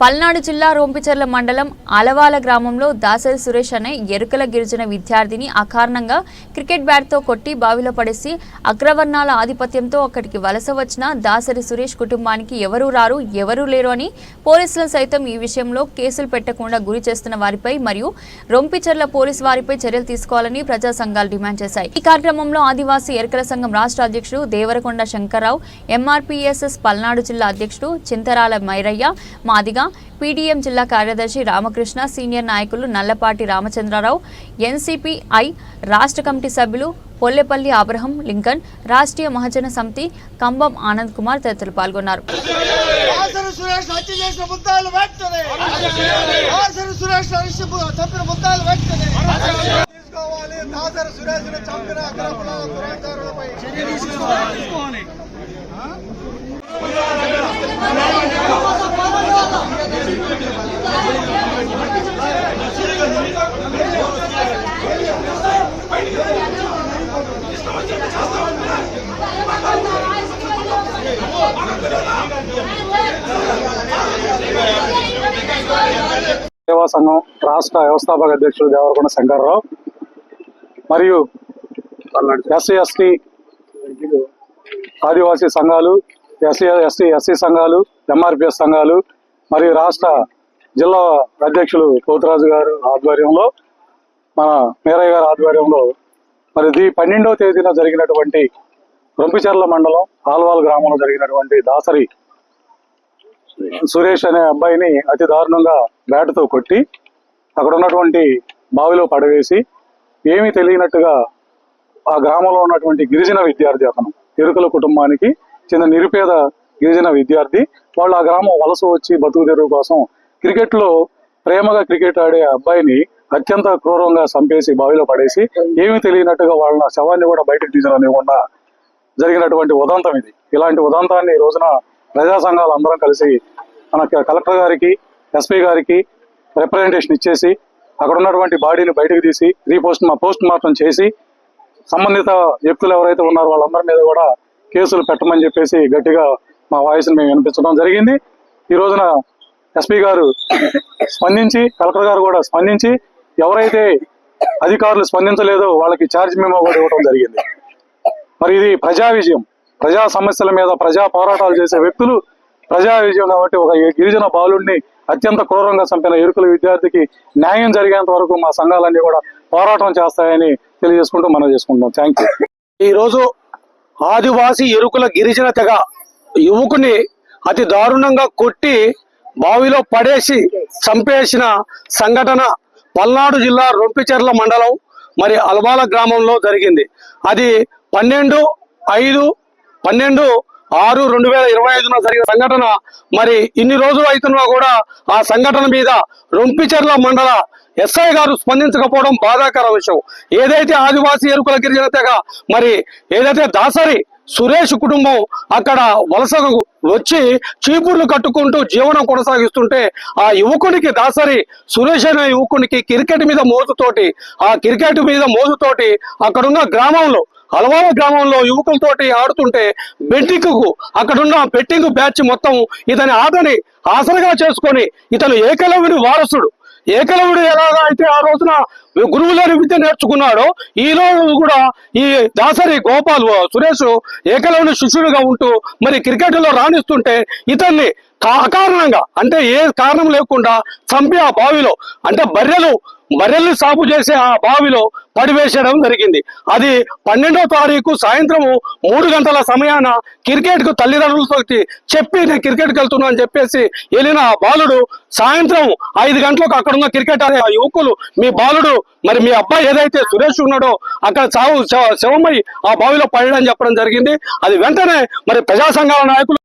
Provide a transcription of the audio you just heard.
పల్నాడు జిల్లా రోంపిచర్ల మండలం అలవాల గ్రామంలో దాసరి సురేష్ అనే ఎరుకల గిరిజన విద్యార్థిని అకారణంగా క్రికెట్ బ్యాట్తో కొట్టి బావిలో పడేసి అగ్రవర్ణాల ఆధిపత్యంతో అక్కడికి వలస వచ్చిన దాసరి సురేష్ కుటుంబానికి ఎవరూ రారు ఎవరూ లేరు అని పోలీసులు సైతం ఈ విషయంలో కేసులు పెట్టకుండా గురి చేస్తున్న వారిపై మరియు రొంపిచర్ల పోలీసు వారిపై చర్యలు తీసుకోవాలని ప్రజా సంఘాలు డిమాండ్ చేశాయి. ఈ కార్యక్రమంలో ఆదివాసీ ఎరుకల సంఘం రాష్ట్ర అధ్యక్షుడు దేవరకొండ శంకర్రావు ఎంఆర్పీఎస్ఎస్ పల్నాడు జిల్లా అధ్యక్షుడు చింతరాల మైరయ్య మాదిగా పీడీఎం జిల్లా కార్యదర్శి రామకృష్ణ సీనియర్ నాయకులు నల్లపాటి రామచంద్రరావు ఎన్సీపీఐ రాష్ట్ర కమిటీ సభ్యులు పొల్లెపల్లి అబ్రహం లింకన్ రాష్ట్రీయ మహాజన సమితి కంబం ఆనంద్ కుమార్ తదితరులు పాల్గొన్నారు. దాసరి సురేష్ హత్య చేసిన ముద్దాలు వెంటనే దాసరి సురేష్ హత్య చంపిన ముద్దాలు వెంటనే తీసుకోవాలి దాసరి సురేష్ చంపిన అక్రమ దురాచారులపై సేవా సంఘం రాష్ట్ర వ్యవస్థాపక అధ్యక్షుడు దేవరకొండ శంకర్రావు. మరియు ఎస్సీ ఎస్టీ ఆదివాసీ సంఘాలు ఎస్సీ ఎస్టీ ఎస్సీ సంఘాలు ఎంఆర్పిఎస్ సంఘాలు మరియు రాష్ట్ర జిల్లా అధ్యక్షులు పోతురాజు గారు ఆధ్వర్యంలో మన మేరయ్య గారి ఆధ్వర్యంలో మరి ది పన్నెండవ తేదీన జరిగినటువంటి రొంపిచెర్ల మండలం ఆల్వాల్ గ్రామంలో జరిగినటువంటి దాసరి సురేష్ అనే అబ్బాయిని అతి దారుణంగా బ్యాట్తో కొట్టి అక్కడ ఉన్నటువంటి బావిలో పడవేసి ఏమీ తెలియనట్టుగా ఆ గ్రామంలో ఉన్నటువంటి గిరిజన విద్యార్థి అతను ఎరుకల కుటుంబానికి చెందిన నిరుపేద గిరిజన విద్యార్థి. వాళ్ళు ఆ గ్రామం వలస వచ్చి బతుకు తెరువు కోసం క్రికెట్లో ప్రేమగా క్రికెట్ ఆడే అబ్బాయిని అత్యంత క్రూరంగా చంపేసి బావిలో పడేసి ఏమీ తెలియనట్టుగా వాళ్ళ శవాన్ని కూడా బయటకు తీసుకురానివ్వకుండా జరిగినటువంటి ఉదంతం ఇది. ఇలాంటి ఉదంతాన్ని ఈ రోజున ప్రజా సంఘాలు అందరం కలిసి మన కలెక్టర్ గారికి ఎస్పీ గారికి రిప్రజెంటేషన్ ఇచ్చేసి అక్కడ ఉన్నటువంటి బాడీని బయటకు తీసి రీపోస్ట్ మా పోస్ట్ మార్టం చేసి సంబంధిత వ్యక్తులు ఎవరైతే ఉన్నారో వాళ్ళందరి మీద కూడా కేసులు పెట్టమని చెప్పేసి గట్టిగా మా వాయిస్ని మేము వినిపించడం జరిగింది. ఈ రోజున ఎస్పీ గారు స్పందించి కలెక్టర్ గారు కూడా స్పందించి ఎవరైతే అధికారులు స్పందించలేదో వాళ్ళకి ఛార్జ్ మేము కూడా ఇవ్వడం జరిగింది. మరి ఇది ప్రజా విజయం. ప్రజా సమస్యల మీద ప్రజా పోరాటాలు చేసే వ్యక్తులు ప్రజా విజయం కాబట్టి ఒక గిరిజన బాలుడిని అత్యంత క్రూరంగా చంపిన ఎరుకుల విద్యార్థికి న్యాయం జరిగేంత వరకు మా సంఘాలన్నీ కూడా పోరాటం చేస్తాయని తెలియజేసుకుంటూ మనం చేసుకుంటాం థ్యాంక్ యూ ఈరోజు ఆదివాసి ఎరుకుల గిరిజన తెగ యువకుని అతి దారుణంగా కొట్టి బావిలో పడేసి చంపేసిన సంఘటన పల్నాడు జిల్లా రొంపిచెర్ల మండలం మరి అల్వాల గ్రామంలో జరిగింది. అది పన్నెండు ఐదు పన్నెండు ఆరు రెండు వేల ఇరవై ఐదున జరిగిన సంఘటన. మరి ఇన్ని రోజులు అవుతున్నా కూడా ఆ సంఘటన మీద రొంపిచెర్ల మండల ఎస్ఐ గారు స్పందించకపోవడం బాధాకర విషయం. ఏదైతే ఆదివాసీ ఎరుకుల గిరిజన తెగ మరి ఏదైతే దాసరి సురేష్ కుటుంబం అక్కడ వలసకు వచ్చి చీపుర్లు కట్టుకుంటూ జీవనం కొనసాగిస్తుంటే ఆ యువకునికి దాసరి సురేష్ అనే యువకునికి క్రికెట్ మీద మోజుతోటి ఆ క్రికెట్ మీద మోజుతోటి అక్కడున్న గ్రామంలో అలవాల గ్రామంలో యువకులతోటి ఆడుతుంటే బెట్టింగ్కు అక్కడున్న బెట్టింగ్ బ్యాచ్ మొత్తం ఇతని ఆటని ఆసరగా చేసుకొని ఇతను ఏకలవ్యుని వారసుడు. ఏకలవుడు ఎలాగా అయితే ఆ రోజున గురువులేని విద్య నేర్చుకున్నాడో ఈ రోజు కూడా ఈ దాసరి గోపాల్ సురేష్ ఏకలవుని శిష్యుడిగా ఉంటూ మరి క్రికెట్లో రాణిస్తుంటే ఇతన్ని కా- అకారణంగా అంటే ఏ కారణం లేకుండా చంపి ఆ బావిలో అంటే బర్రెలు బర్రెల్ని సాగు చేసే ఆ బావిలో పడివేసేయడం జరిగింది. అది పన్నెండో తారీఖు సాయంత్రము మూడు గంటల సమయాన క్రికెట్కు తల్లిదండ్రులతో చెప్పి నేను క్రికెట్ వెళ్తున్నా అని చెప్పేసి వెళ్ళిన ఆ బాలుడు సాయంత్రం ఐదు గంటలకు అక్కడ ఉన్న క్రికెట్ ఆడే ఆ యువకులు మీ బాలుడు మరి మీ అబ్బాయి ఏదైతే సురేష్ ఉన్నాడో అక్కడ చావు శవ- శవమై ఆ బావిలో పడడం చెప్పడం జరిగింది. అది వెంటనే మరి ప్రజా సంఘాల నాయకులు